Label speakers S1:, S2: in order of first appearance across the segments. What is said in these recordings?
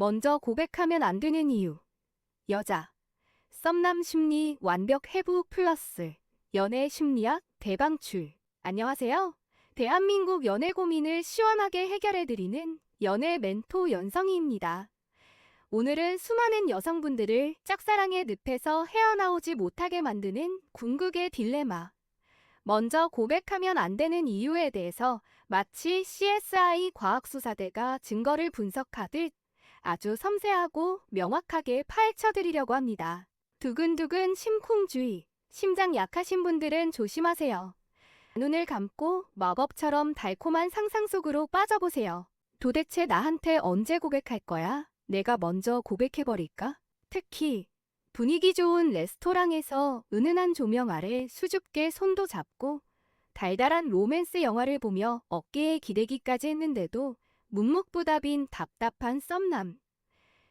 S1: 먼저 고백하면 안 되는 이유. 여자. 썸남 심리 완벽 해부 플러스. 연애 심리학 대방출. 안녕하세요. 대한민국 연애 고민을 시원하게 해결해드리는 연애 멘토 연성이입니다. 오늘은 수많은 여성분들을 짝사랑의 늪에서 헤어나오지 못하게 만드는 궁극의 딜레마. 먼저 고백하면 안 되는 이유에 대해서 마치 CSI 과학수사대가 증거를 분석하듯 아주 섬세하고 명확하게 파헤쳐드리려고 합니다. 두근두근 심쿵주의. 심장 약하신 분들은 조심하세요. 눈을 감고 마법처럼 달콤한 상상 속으로 빠져보세요. 도대체 나한테 언제 고백할 거야? 내가 먼저 고백해버릴까? 특히 분위기 좋은 레스토랑에서 은은한 조명 아래 수줍게 손도 잡고 달달한 로맨스 영화를 보며 어깨에 기대기까지 했는데도 묵묵부답인 답답한 썸남.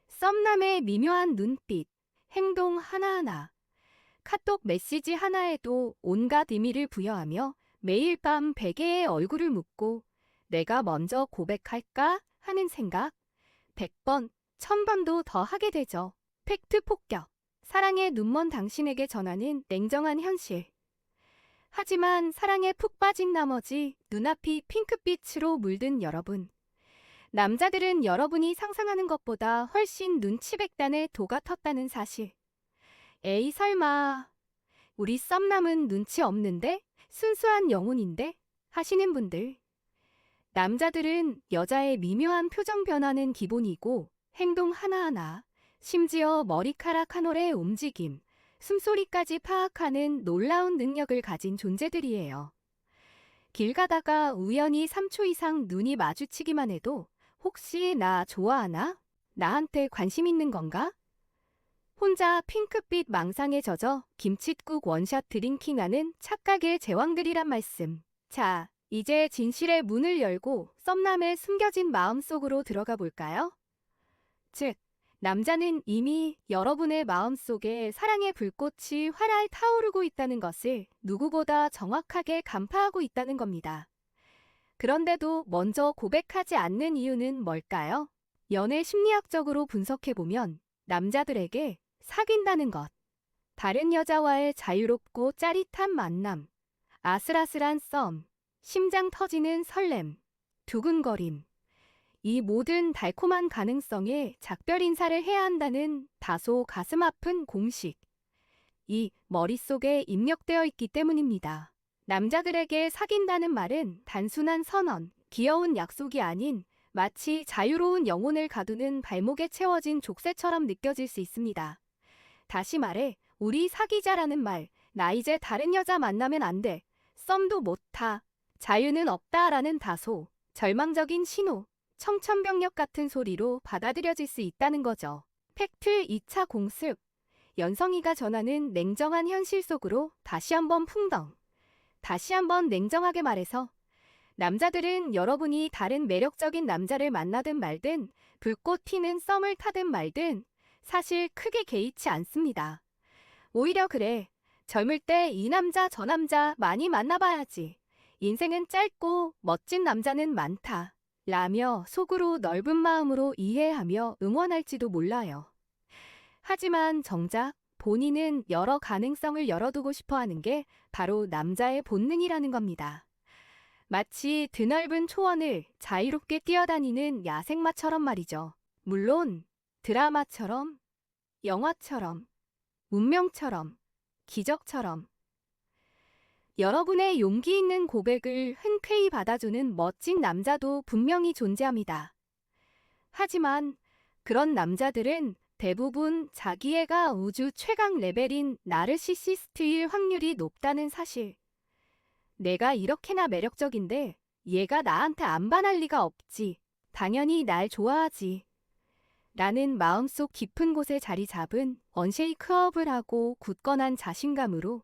S1: 썸남의 미묘한 눈빛, 행동 하나하나, 카톡 메시지 하나에도 온갖 의미를 부여하며 매일 밤 베개에 얼굴을 묻고 내가 먼저 고백할까 하는 생각 100번, 1000번도 더 하게 되죠. 팩트 폭격. 사랑에 눈먼 당신에게 전하는 냉정한 현실. 하지만 사랑에 푹 빠진 나머지 눈앞이 핑크빛으로 물든 여러분. 남자들은 여러분이 상상하는 것보다 훨씬 눈치백단의 도가 텄다는 사실. 에이 설마 우리 썸남은 눈치 없는데? 순수한 영혼인데? 하시는 분들. 남자들은 여자의 미묘한 표정 변화는 기본이고 행동 하나하나, 심지어 머리카락 한 올의 움직임, 숨소리까지 파악하는 놀라운 능력을 가진 존재들이에요. 길 가다가 우연히 3초 이상 눈이 마주치기만 해도 혹시 나 좋아하나? 나한테 관심 있는 건가? 혼자 핑크빛 망상에 젖어 김칫국 원샷 드링킹하는 착각의 제왕들이란 말씀. 자, 이제 진실의 문을 열고 썸남의 숨겨진 마음 속으로 들어가 볼까요? 즉, 남자는 이미 여러분의 마음 속에 사랑의 불꽃이 활활 타오르고 있다는 것을 누구보다 정확하게 간파하고 있다는 겁니다. 그런데도 먼저 고백하지 않는 이유는 뭘까요? 연애 심리학적으로 분석해보면 남자들에게 사귄다는 것, 다른 여자와의 자유롭고 짜릿한 만남, 아슬아슬한 썸, 심장 터지는 설렘, 두근거림, 이 모든 달콤한 가능성에 작별 인사를 해야 한다는 다소 가슴 아픈 공식. 이 머릿속에 입력되어 있기 때문입니다. 남자들에게 사귄다는 말은 단순한 선언, 귀여운 약속이 아닌 마치 자유로운 영혼을 가두는 발목에 채워진 족쇄처럼 느껴질 수 있습니다. 다시 말해, 우리 사귀자라는 말, 나 이제 다른 여자 만나면 안 돼, 썸도 못 타, 자유는 없다라는 다소 절망적인 신호, 청천벽력 같은 소리로 받아들여질 수 있다는 거죠. 팩트 2차 공습. 연성이가 전하는 냉정한 현실 속으로 다시 한번 풍덩. 다시 한번 냉정하게 말해서 남자들은 여러분이 다른 매력적인 남자를 만나든 말든 불꽃 튀는 썸을 타든 말든 사실 크게 개의치 않습니다. 오히려 그래. 젊을 때 이 남자 저 남자 많이 만나봐야지. 인생은 짧고 멋진 남자는 많다. 라며 속으로 넓은 마음으로 이해하며 응원할지도 몰라요. 하지만 정작 본인은 여러 가능성을 열어두고 싶어 하는 게 바로 남자의 본능이라는 겁니다. 마치 드넓은 초원을 자유롭게 뛰어다니는 야생마처럼 말이죠. 물론 드라마처럼, 영화처럼, 운명처럼, 기적처럼 여러분의 용기 있는 고백을 흔쾌히 받아주는 멋진 남자도 분명히 존재합니다. 하지만 그런 남자들은 대부분 자기애가 우주 최강 레벨인 나르시시스트일 확률이 높다는 사실. 내가 이렇게나 매력적인데 얘가 나한테 안 반할 리가 없지. 당연히 날 좋아하지. 라는 마음속 깊은 곳에 자리 잡은 언쉐이크업을 하고 굳건한 자신감으로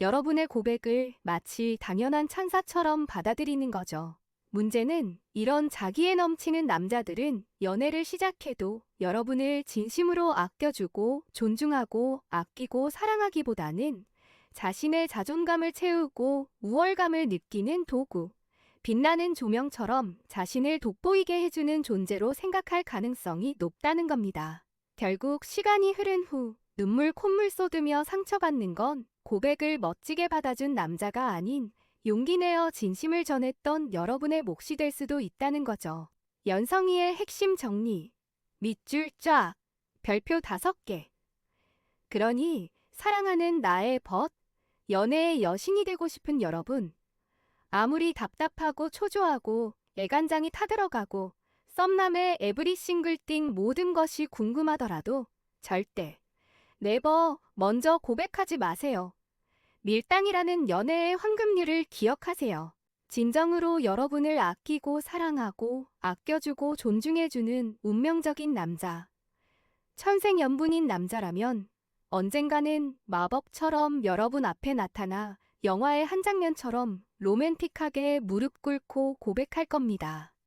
S1: 여러분의 고백을 마치 당연한 찬사처럼 받아들이는 거죠. 문제는 이런 자기에 넘치는 남자들은 연애를 시작해도 여러분을 진심으로 아껴주고 존중하고 아끼고 사랑하기보다는 자신의 자존감을 채우고 우월감을 느끼는 도구, 빛나는 조명처럼 자신을 돋보이게 해주는 존재로 생각할 가능성이 높다는 겁니다. 결국 시간이 흐른 후 눈물 콧물 쏟으며 상처받는 건 고백을 멋지게 받아준 남자가 아닌 용기 내어 진심을 전했던 여러분의 몫이 될 수도 있다는 거죠. 연성이의 핵심 정리. 밑줄 쫙. 별표 다섯 개. 그러니 사랑하는 나의 벗, 연애의 여신이 되고 싶은 여러분. 아무리 답답하고 초조하고 애간장이 타들어가고 썸남의 에브리 싱글띵 모든 것이 궁금하더라도 절대 네버 먼저 고백하지 마세요. 밀당이라는 연애의 황금률을 기억하세요. 진정으로 여러분을 아끼고 사랑하고 아껴주고 존중해주는 운명적인 남자. 천생연분인 남자라면 언젠가는 마법처럼 여러분 앞에 나타나 영화의 한 장면처럼 로맨틱하게 무릎 꿇고 고백할 겁니다.